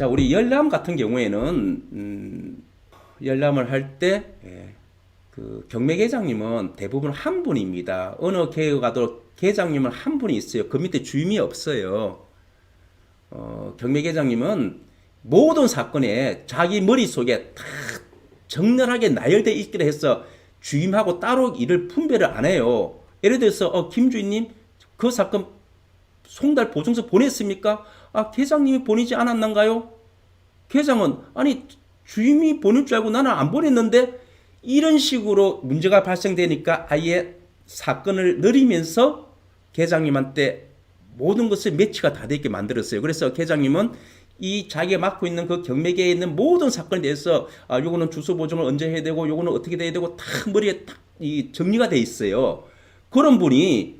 자, 우리 열람 같은 경우에는 음, 열람을 할때 예, 그 경매 계장님은 대부분 한 분입니다. 어느 계에 가도 계장님은 한 분이 있어요. 그 밑에 주임이 없어요. 어, 경매 계장님은 모든 사건에 자기 머릿속에 다 정렬하게 나열돼 있기로 해서 주임하고 따로 일을 분배를 안 해요. 예를 들어서 어, 김 주임님 그 사건 송달 보증서 보냈습니까? 아, 계장님이 보내지 않았는가요? 계장은 아니 주임이 보낼 줄 알고 나는 안 보냈는데 이런 식으로 문제가 발생되니까 아예 사건을 늘리면서 계장님한테 모든 것을 매치가 다 되게 만들었어요. 그래서 계장님은 이 자기가 맡고 있는 그 경매계에 있는 모든 사건에 대해서 아 요거는 주소 보증을 언제 해야 되고 요거는 어떻게 돼야 되고 다 머리에 딱 이 정리가 돼 있어요. 그런 분이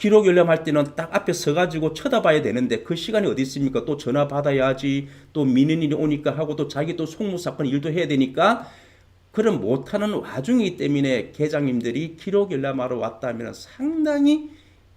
기록 열람할 때는 딱 앞에 서가지고 쳐다봐야 되는데 그 시간이 어디 있습니까? 또 전화 받아야지 또 민원인이 오니까 하고 또 자기 또 송무 사건 일도 해야 되니까 그런 못하는 와중이기 때문에 계장님들이 기록 열람하러 왔다면 상당히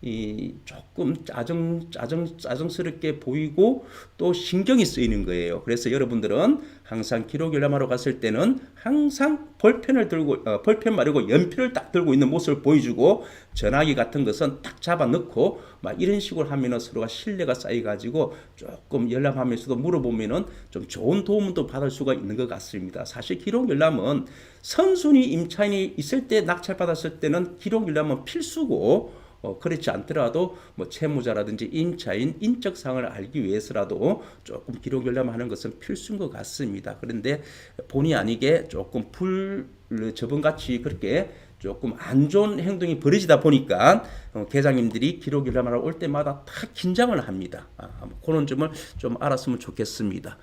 이 조금 짜증 짜증 짜증스럽게 보이고 또 신경이 쓰이는 거예요. 그래서 여러분들은 항상 기록 열람하러 갔을 때는 항상 볼펜을 들고 어, 볼펜 말고 연필을 딱 들고 있는 모습을 보여주고 전화기 같은 것은 딱 잡아 넣고 막 이런 식으로 하면은 서로가 신뢰가 쌓여 가지고 조금 열람하면서도 물어보면은 좀 좋은 도움을 또 받을 수가 있는 것 같습니다. 사실 기록 열람은 선순위 임차인이 있을 때 낙찰 받았을 때는 기록 열람은 필수고 어, 그렇지 않더라도 뭐 채무자라든지 임차인 인적 사항을 알기 위해서라도 조금 기록 열람하는 것은 필수인 것 같습니다. 그런데 본의 아니게 조금 불 저번같이 그렇게 조금 안 좋은 행동이 벌어지다 보니까 어, 계장님들이 기록 열람하러 올 때마다 다 긴장을 합니다. 아, 뭐 그런 점을 좀 알았으면 좋겠습니다.